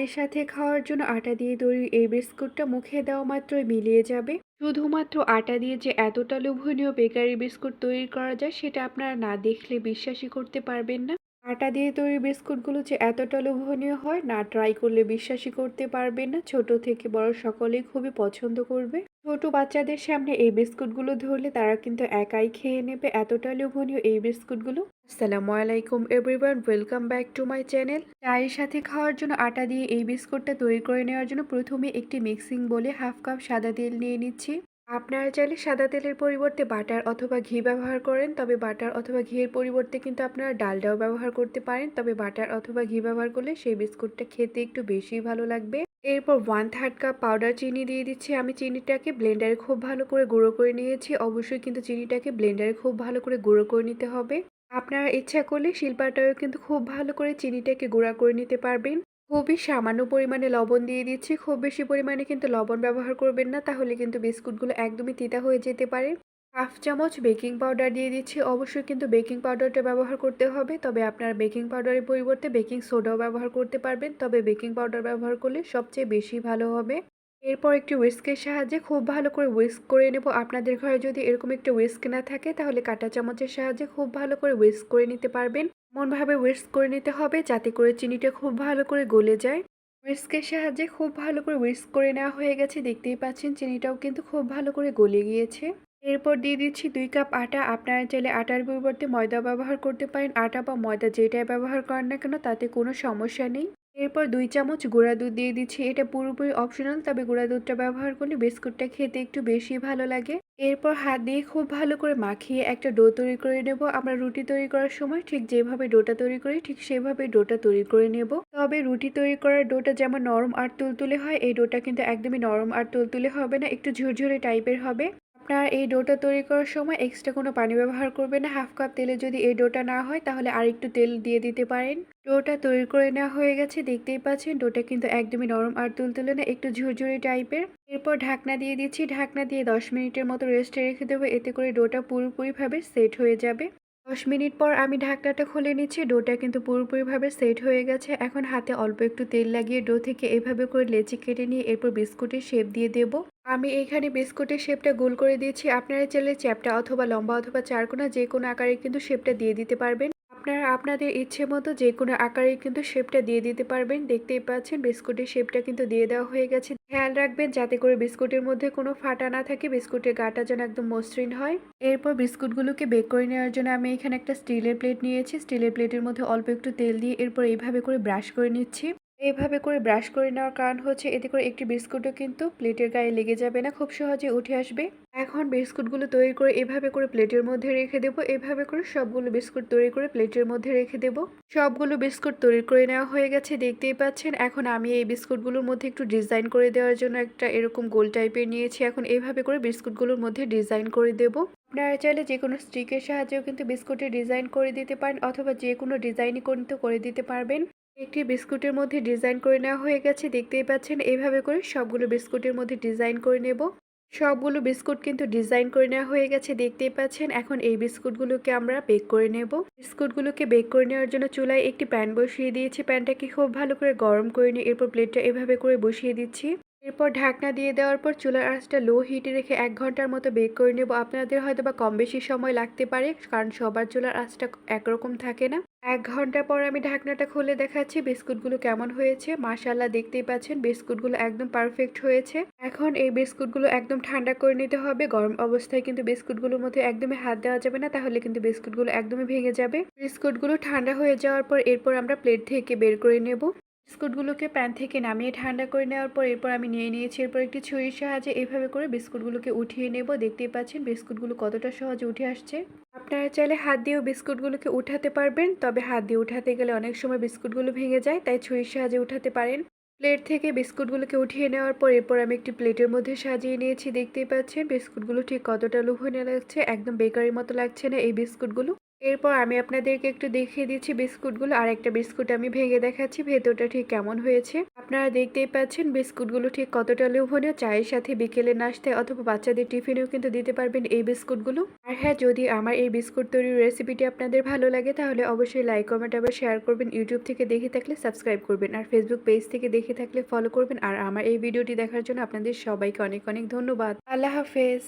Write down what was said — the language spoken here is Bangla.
চায়ের সাথে খাওয়ার জন্য আটা দিয়ে তৈরি এই বিস্কুটটা মুখে দেওয়া মাত্রই মিলিয়ে যাবে। শুধুমাত্র আটা দিয়ে যে এতটা লোভনীয় বেকারি বিস্কুট তৈরি করা যায়, সেটা আপনারা না দেখলে বিশ্বাসই করতে পারবেন না। আটা দিয়ে তৈরি বিস্কুটগুলো যে এতটা লোভনীয় হয়, না ট্রাই করলে বিশ্বাসই করতে পারবেন না। ছোট থেকে বড় সকলেই খুবই পছন্দ করবে। ছোট বাচ্চাদের সামনে এই বিস্কুটগুলো ধরলে তারা কিন্তু একাই খেয়ে নেবে। এতটা লোভনীয় এই বিস্কুটগুলো। আসসালামু আলাইকুম everyone welcome back to my channel চায়ের সাথে খাওয়ার জন্য আটা দিয়ে এই বিস্কুটটা তৈরি করে নেওয়ার জন্য প্রথমে একটি মিক্সিং বলে হাফ কাপ সাদা তেল নিয়ে নিচ্ছি। আপনারা চাইলে সাদা তেলের পরিবর্তে বাটার অথবা ঘি ব্যবহার করেন, তবে বাটার অথবা ঘিয়ের পরিবর্তে কিন্তু আপনারা ডালডাও ব্যবহার করতে পারেন, তবে বাটার অথবা ঘি ব্যবহার করলে সেই বিস্কুটটা খেতে একটু বেশি ভালো লাগবে। এরপর ওয়ান থার্ড কাপ পাউডার চিনি দিয়ে দিচ্ছি। আমি চিনিটাকে ব্লেন্ডারে খুব ভালো করে গুঁড়ো করে নিয়েছি। অবশ্যই কিন্তু চিনিটাকে ব্লেন্ডারে খুব ভালো করে গুঁড়ো করে নিতে হবে। আপনারা ইচ্ছা করলে শিল্পাটাও কিন্তু খুব ভালো করে চিনিটাকে গুঁড়া করে নিতে পারবেন। খুবই সামান্য পরিমাণে লবণ দিয়ে দিচ্ছি। খুব বেশি পরিমাণে কিন্তু লবণ ব্যবহার করবেন না, তাহলে কিন্তু বিস্কুটগুলো একদমই তিতা হয়ে যেতে পারে। হাফ চামচ বেকিং পাউডার দিয়ে দিচ্ছি। অবশ্যই কিন্তু বেকিং পাউডারটা ব্যবহার করতে হবে, তবে আপনার বেকিং পাউডারের পরিবর্তে বেকিং সোডাও ব্যবহার করতে পারবেন। তবে বেকিং পাউডার ব্যবহার করলে সবচেয়ে বেশি ভালো হবে। এরপর একটি উইস্কের সাহায্যে খুব ভালো করে উইস্ক করে নেব। আপনাদের ঘরে যদি এরকম একটি উইস্ক না থাকে, তাহলে কাঁটা চামচের সাহায্যে খুব ভালো করে উইস্ক করে নিতে পারবেন। এমনভাবে হুইস্ক করে নিতে হবে যাতে করে চিনিটা খুব ভালো করে গলে যায়। উইস্কের সাহায্যে খুব ভালো করে উইস্ক করে নেওয়া হয়ে গেছে। দেখতেই পাচ্ছেন চিনিটাও কিন্তু খুব ভালো করে গলে গিয়েছে। এরপর দিয়ে দিচ্ছি দুই কাপ আটা। আপনারা চাইলে আটার পরিবর্তে ময়দা ব্যবহার করতে পারেন। আটা বা ময়দা যেটাই ব্যবহার করেন না কেন, তাতে কোনো সমস্যা নেই। এরপর দুই চামচ গুঁড়া দুধ দিয়ে দিচ্ছি। এটা পুরোপুরি অপশনাল তবে গুঁড়া দুধটা ব্যবহার করলে বিস্কুটটা খেতে একটু বেশি ভালো লাগে। এরপর হাত দিয়ে খুব ভালো করে মাখিয়ে একটা ডো তৈরি করে নেব। আমরা রুটি তৈরি করার সময় ঠিক যেভাবে ডোটা তৈরি করি, ঠিক সেভাবে ডোটা তৈরি করে নেব। তবে রুটি তৈরি করার ডোটা যেমন নরম আর তুলতুলে হয়, এই ডোটা কিন্তু একদমই নরম আর তুলতুলে হবে না, একটু ঝুরঝুরে টাইপের হবে। আপনারা এই ডোটা তৈরি করার সময় এক্সট্রা কোনো পানি ব্যবহার করবেন না। হাফ কাপ তেলে যদি এই ডোটা না হয়, তাহলে আর একটু তেল দিয়ে দিতে পারেন। ডোটা তৈরি করে নেওয়া হয়ে গেছে, দেখতেই পাচ্ছেন ডোটা কিন্তু একদমই নরম আর তুলতুলে না, একটু ঝুরঝুরি টাইপের। এরপর ঢাকনা দিয়ে দিচ্ছি, ঢাকনা দিয়ে দশ মিনিটের মতো রেস্টে রেখে দেবো, এতে করে ডোটা পুরোপুরিভাবে সেট হয়ে যাবে। দশ মিনিট পর আমি ঢাকনাটা খুলে নিচ্ছি। ডোটা কিন্তু পুরোপুরিভাবে সেট হয়ে গেছে। এখন হাতে অল্প একটু তেল লাগিয়ে ডো থেকে এভাবে করে লেচি কেটে নিয়ে এরপর বিস্কুটের শেপ দিয়ে দেব। আমি এখানে বিস্কুটের শেপটা গোল করে দিয়েছি। আপনারা চাইলে চ্যাপটা অথবা লম্বা অথবা চারকোনা যে কোনো আকারে কিন্তু শেপটা দিয়ে দিতে পারবেন। আপনারা আপনাদের ইচ্ছে মতো যে কোনো আকারে কিন্তু শেপটা দিয়ে দিতে পারবেন। দেখতেই পাচ্ছেন বিস্কুটের শেপটা কিন্তু দিয়ে দেওয়া হয়ে গেছে। খেয়াল রাখবেন যাতে করে বিস্কুটের মধ্যে কোনো ফাটা না থাকে, বিস্কুটের গাটা যেন একদম মসৃণ হয়। এরপর বিস্কুটগুলোকে বেক করে নেওয়ার জন্য আমি এখানে একটা স্টিলের প্লেট নিয়েছি। স্টিলের প্লেটের মধ্যে অল্প একটু তেল দিয়ে এরপর এইভাবে করে ব্রাশ করে নিচ্ছি। এইভাবে করে ব্রাশ করে নেওয়ার কারণ হচ্ছে এতে করে একটি বিস্কুটও কিন্তু প্লেটের গায়ে লেগে যাবে না, খুব সহজে উঠে আসবে। এখন বিস্কুটগুলো তৈরি করে এভাবে করে প্লেটের মধ্যে রেখে দেব, এভাবে করে সবগুলো বিস্কুট তৈরি করে প্লেটের মধ্যে রেখে দেব। সবগুলো বিস্কুট তৈরি করে নেওয়া হয়ে গেছে, দেখতেই পাচ্ছেন, এখন আমি এই বিস্কুটগুলোর মধ্যে একটু ডিজাইন করে দেওয়ার জন্য একটা এরকম গোল টাইপের নিয়েছি, এখন এইভাবে করে বিস্কুটগুলোর মধ্যে ডিজাইন করে দেব। আপনারা চাইলে যে কোনো স্টিকের সাহায্যেও কিন্তু বিস্কুটের ডিজাইন করে দিতে পারেন, অথবা যে কোনো ডিজাইনই কিন্তু করে দিতে পারবেন। একটি বিস্কুটের মধ্যে ডিজাইন করে নেওয়া হয়ে গেছে। দেখতেই পাচ্ছেন এইভাবে করে সবগুলো বিস্কুটের মধ্যে ডিজাইন করে নেব। সবগুলো বিস্কুট কিন্তু ডিজাইন করে নেওয়া হয়ে গেছে, দেখতেই পাচ্ছেন। এখন এই বিস্কুটগুলোকে আমরা বেক করে নেব। বিস্কুটগুলোকে বেক করে নেওয়ার জন্য চুলায় একটি প্যান বসিয়ে দিয়েছি। প্যানটাকে খুব ভালো করে গরম করে নিয়ে এরপর প্লেটটা এভাবে করে বসিয়ে দিচ্ছি। এরপর ঢাকনা দিয়ে দেওয়ার পর চুলার আঁচটা লো হিটে রেখে এক ঘণ্টার মতো বেক করে নেব। আপনাদের হয়তো বা কম বেশি সময় লাগতে পারে, কারণ সবার চুলার আঁচটা একরকম থাকে না। এক ঘণ্টা পর আমি ঢাকনাটা খুলে দেখাচ্ছি বিস্কুটগুলো কেমন হয়েছে। মাশাল্লাহ দেখতেই পাচ্ছেন বিস্কুটগুলো একদম পারফেক্ট হয়েছে। এখন এই বিস্কুটগুলো একদম ঠান্ডা করে নিতে হবে। গরম অবস্থায় কিন্তু বিস্কুটগুলোর মধ্যে একদমই হাত দেওয়া যাবে না, তাহলে কিন্তু বিস্কুটগুলো একদমই ভেঙে যাবে। বিস্কুটগুলো ঠান্ডা হয়ে যাওয়ার পর এরপর আমরা প্লেট থেকে বের করে নেব। বিস্কুটগুলোকে প্যান থেকে নামিয়ে ঠান্ডা করে নেওয়ার পর এরপর আমি নিয়ে নিয়েছি। এরপর একটি ছুরির সাহায্যে এভাবে করে বিস্কুটগুলোকে উঠিয়ে নেব। দেখতেই পাচ্ছেন বিস্কুটগুলো কতটা সহজে উঠে আসছে। আপনারা চাইলে হাত দিয়েও বিস্কুটগুলোকে উঠাতে পারবেন, তবে হাত দিয়ে উঠাতে গেলে অনেক সময় বিস্কুটগুলো ভেঙে যায়, তাই ছুরির সাহায্যে উঠাতে পারেন। প্লেট থেকে বিস্কুটগুলোকে উঠিয়ে নেওয়ার পর এরপর আমি একটি প্লেটের মধ্যে সাজিয়ে নিয়েছি। দেখতেই পাচ্ছেন বিস্কুটগুলো ঠিক কতটা লোভনীয় লাগছে, একদম বেকারির মতো লাগছে না এই বিস্কুটগুলো। এরপর আমি আপনাদেরকে একটু দেখিয়ে দিচ্ছি বিস্কুটগুলো। আর একটা বিস্কুট আমি ভেঙে দেখাচ্ছি, ভেতরটা ঠিক কেমন হয়েছে। আপনারা দেখতেই পাচ্ছেন বিস্কুটগুলো ঠিক কতটা লোভনীয়। চায়ের সাথে বিকেলে নাস্তায় অথবা বাচ্চাদের টিফিনেও কিন্তু দিতে পারবেন এই বিস্কুটগুলো। আর হ্যাঁ যদি আমার এই বিস্কুট তৈরির রেসিপিটি আপনাদের ভালো লাগে, তাহলে অবশ্যই লাইক, কমেন্ট আবার শেয়ার করবেন। ইউটিউব থেকে দেখে থাকলে সাবস্ক্রাইব করবেন। আর ফেসবুক পেজ থেকে দেখে থাকলে ফলো করবেন। আর আমার এই ভিডিওটি দেখার জন্য আপনাদের সবাইকে অনেক অনেক ধন্যবাদ। আল্লাহ হাফেজ।